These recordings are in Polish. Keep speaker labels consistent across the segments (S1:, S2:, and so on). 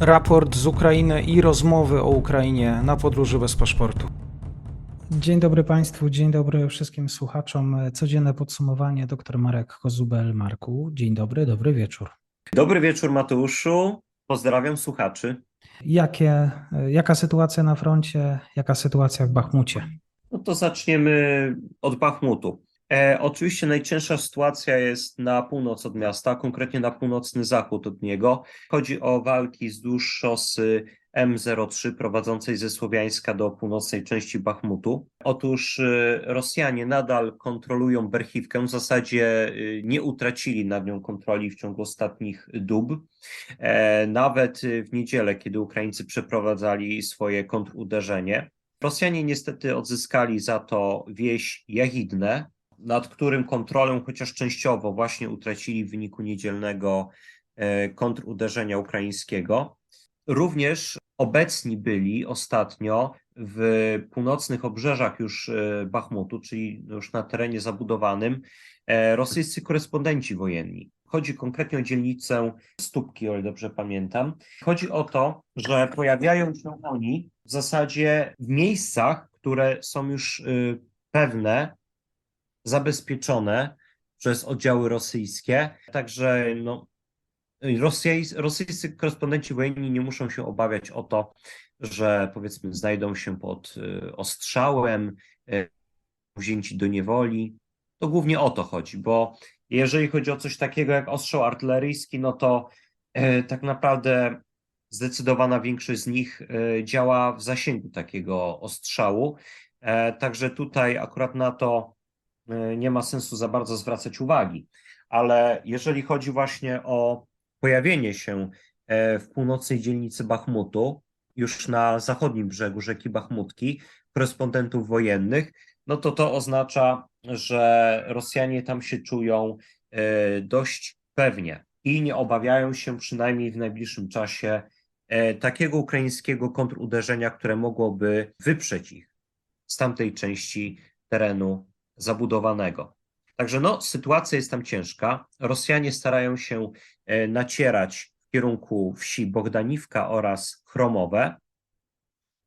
S1: Raport z Ukrainy i rozmowy o Ukrainie na podróży bez paszportu.
S2: Dzień dobry Państwu, dzień dobry wszystkim słuchaczom. Codzienne podsumowanie dr Marek Kozubel. Marku, dzień dobry, dobry wieczór.
S3: Dobry wieczór, Mateuszu. Pozdrawiam słuchaczy.
S2: Jakie, jaka sytuacja na froncie, jaka sytuacja w Bachmucie?
S3: No to zaczniemy od Bachmutu. E, oczywiście najcięższa sytuacja jest na północ od miasta, konkretnie na północny zachód od niego. Chodzi o walki wzdłuż szosy M03 prowadzącej ze Słowiańska do północnej części Bachmutu. Otóż y, Rosjanie nadal kontrolują Berchiwkę, w zasadzie y, nie utracili nad nią kontroli w ciągu ostatnich dób. E, nawet w niedzielę, kiedy Ukraińcy przeprowadzali swoje kontruderzenie. Rosjanie niestety odzyskali za to wieś Jahidne, nad którym kontrolę chociaż częściowo właśnie utracili w wyniku niedzielnego e, kontruderzenia ukraińskiego. Również obecni byli ostatnio w północnych obrzeżach już e, Bachmutu, czyli już na terenie zabudowanym, e, rosyjscy korespondenci wojenni. Chodzi konkretnie o dzielnicę Stópki, o ile dobrze pamiętam. Chodzi o to, że pojawiają się oni w zasadzie w miejscach, które są już pewne, zabezpieczone przez oddziały rosyjskie. Także no, rosyjscy korespondenci wojenni nie muszą się obawiać o to, że powiedzmy znajdą się pod y, ostrzałem, y, wzięci do niewoli. To głównie o to chodzi, bo jeżeli chodzi o coś takiego jak ostrzał artyleryjski, no to e, tak naprawdę zdecydowana większość z nich e, działa w zasięgu takiego ostrzału. E, Także tutaj akurat na to e, nie ma sensu za bardzo zwracać uwagi. Ale jeżeli chodzi właśnie o pojawienie się e, w północnej dzielnicy Bachmutu, już na zachodnim brzegu rzeki Bachmutki, korespondentów wojennych, no to to oznacza, że Rosjanie tam się czują e, dość pewnie i nie obawiają się przynajmniej w najbliższym czasie e, takiego ukraińskiego kontruderzenia, które mogłoby wyprzeć ich z tamtej części terenu zabudowanego. Także no, sytuacja jest tam ciężka. Rosjanie starają się e, nacierać w kierunku wsi Bogdaniwka oraz Chromowe.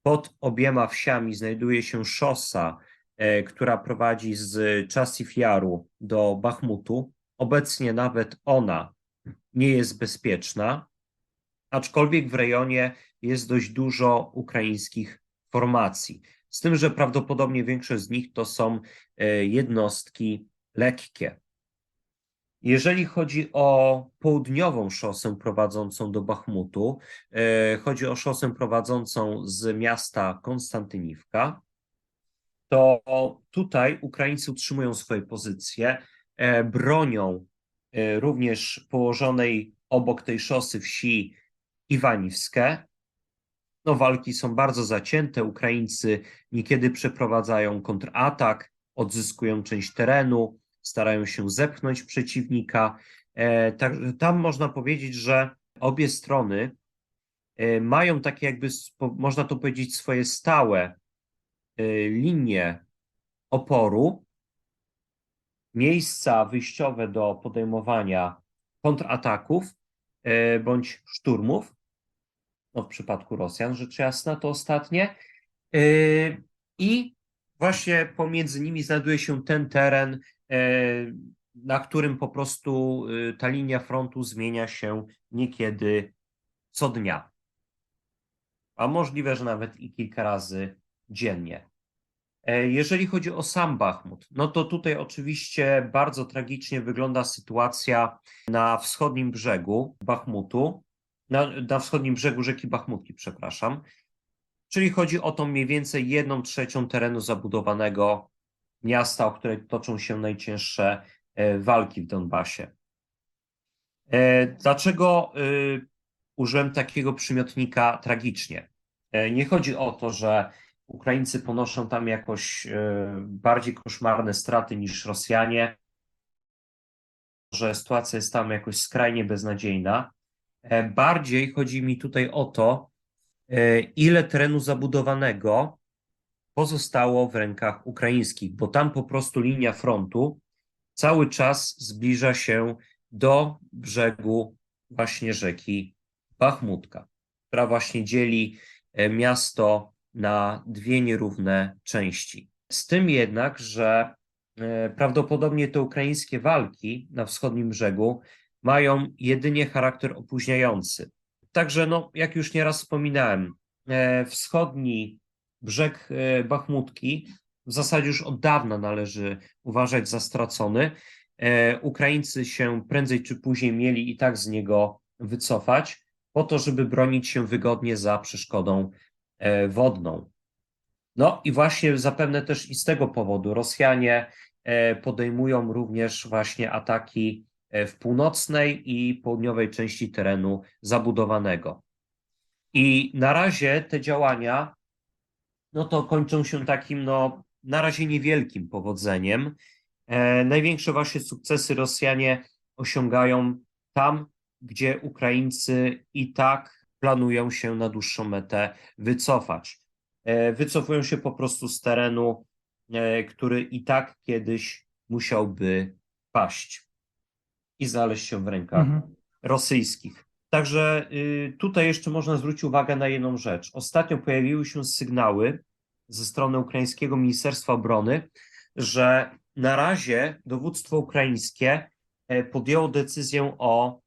S3: Pod obiema wsiami znajduje się szosa, e, która prowadzi z Czasif Jaru do Bachmutu. Obecnie nawet ona nie jest bezpieczna, aczkolwiek w rejonie jest dość dużo ukraińskich formacji. Z tym, że prawdopodobnie większość z nich to są e, jednostki lekkie. Jeżeli chodzi o południową szosę prowadzącą do Bachmutu, e, chodzi o szosę prowadzącą z miasta Konstantyniwka, to tutaj Ukraińcy utrzymują swoje pozycje, e, bronią również położonej obok tej szosy wsi Iwaniwskie. No, walki są bardzo zacięte. Ukraińcy niekiedy przeprowadzają kontratak, odzyskują część terenu, starają się zepchnąć przeciwnika. E, Także tam można powiedzieć, że obie strony e, mają takie jakby, można to powiedzieć, swoje stałe e, linie oporu, miejsca wyjściowe do podejmowania kontrataków bądź szturmów. No, w przypadku Rosjan, rzecz jasna, to ostatnie. E, I właśnie pomiędzy nimi znajduje się ten teren, e, na którym po prostu e, ta linia frontu zmienia się niekiedy co dnia. A możliwe, że nawet i kilka razy dziennie. E, Jeżeli chodzi o sam Bachmut, no to tutaj oczywiście bardzo tragicznie wygląda sytuacja na wschodnim brzegu Bachmutu, na, na wschodnim brzegu rzeki Bachmutki, przepraszam. Czyli chodzi o tą mniej więcej jedną trzecią terenu zabudowanego miasta, o której toczą się najcięższe e, walki w Donbasie. E, Dlaczego e, użyłem takiego przymiotnika tragicznie? Nie chodzi o to, że Ukraińcy ponoszą tam jakoś bardziej koszmarne straty niż Rosjanie, że sytuacja jest tam jakoś skrajnie beznadziejna. E, Bardziej chodzi mi tutaj o to, e, ile terenu zabudowanego pozostało w rękach ukraińskich, bo tam po prostu linia frontu cały czas zbliża się do brzegu właśnie rzeki Bachmutka. która właśnie dzieli e, miasto na dwie nierówne części. Z tym jednak, że prawdopodobnie te ukraińskie walki na wschodnim brzegu mają jedynie charakter opóźniający. Także, no, jak już nieraz wspominałem, e, wschodni brzeg e, Bachmutki w zasadzie już od dawna należy uważać za stracony. E, Ukraińcy się prędzej czy później mieli i tak z niego wycofać, po to, żeby bronić się wygodnie za przeszkodą wodną. No i właśnie zapewne też i z tego powodu Rosjanie podejmują również właśnie ataki w północnej i południowej części terenu zabudowanego. I na razie te działania, no to kończą się takim, no, na razie niewielkim powodzeniem. E, największe właśnie sukcesy Rosjanie osiągają tam, gdzie Ukraińcy i tak planują się na dłuższą metę wycofać. E, wycofują się po prostu z terenu, e, który i tak kiedyś musiałby paść i znaleźć się w rękach
S2: Mhm.
S3: rosyjskich. Także y, tutaj jeszcze można zwrócić uwagę na jedną rzecz. Ostatnio pojawiły się sygnały ze strony ukraińskiego Ministerstwa Obrony, że na razie dowództwo ukraińskie e, podjęło decyzję o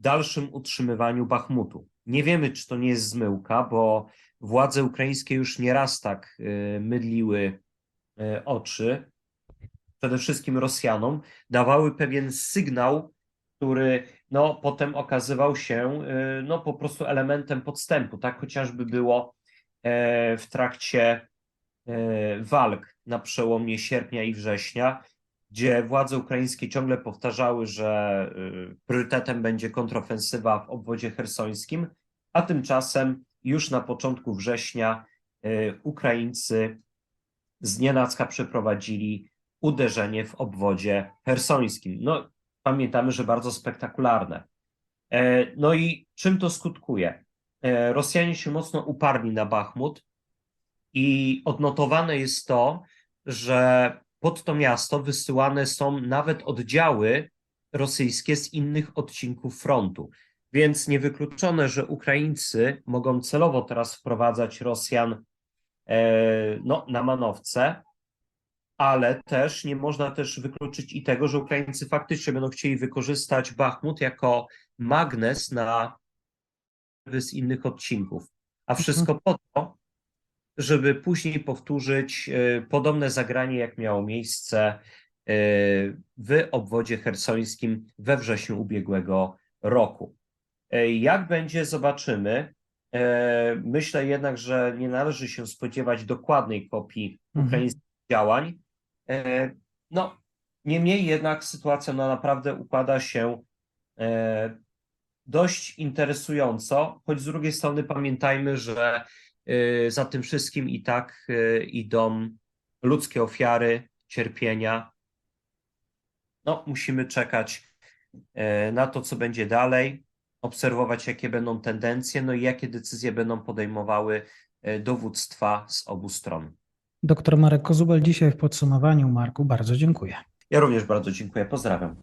S3: dalszym utrzymywaniu Bachmutu. Nie wiemy, czy to nie jest zmyłka, bo władze ukraińskie już nieraz tak y, mydliły y, oczy, przede wszystkim Rosjanom, dawały pewien sygnał, który no, potem okazywał się y, no, po prostu elementem podstępu. Tak chociażby było e, w trakcie e, walk na przełomie sierpnia i września, gdzie władze ukraińskie ciągle powtarzały, że y, priorytetem będzie kontrofensywa w obwodzie hersońskim, a tymczasem już na początku września y, Ukraińcy z nienacka przeprowadzili uderzenie w obwodzie hersońskim. No, pamiętamy, że bardzo spektakularne. E, No i czym to skutkuje? E, Rosjanie się mocno uparli na Bachmut i odnotowane jest to, że pod to miasto wysyłane są nawet oddziały rosyjskie z innych odcinków frontu. Więc niewykluczone, że Ukraińcy mogą celowo teraz wprowadzać Rosjan e, no, na manowce, ale też nie można też wykluczyć i tego, że Ukraińcy faktycznie będą chcieli wykorzystać Bachmut jako magnes na z innych odcinków. A wszystko po to, żeby później powtórzyć e, podobne zagranie, jak miało miejsce e, w obwodzie hersońskim we wrześniu ubiegłego roku. E, Jak będzie, zobaczymy. Myślę jednak, że nie należy się spodziewać dokładnej kopii
S2: Mhm.
S3: ukraińskich działań. E, No, niemniej jednak sytuacja no, naprawdę układa się e, dość interesująco, choć z drugiej strony pamiętajmy, że e, za tym wszystkim i tak idą ludzkie ofiary, cierpienia. No, musimy czekać na to, co będzie dalej, obserwować, jakie będą tendencje, no i jakie decyzje będą podejmowały dowództwa z obu stron.
S2: Doktor Marek Kozubel dzisiaj w podsumowaniu. Marku, bardzo dziękuję.
S3: Ja również bardzo dziękuję. Pozdrawiam.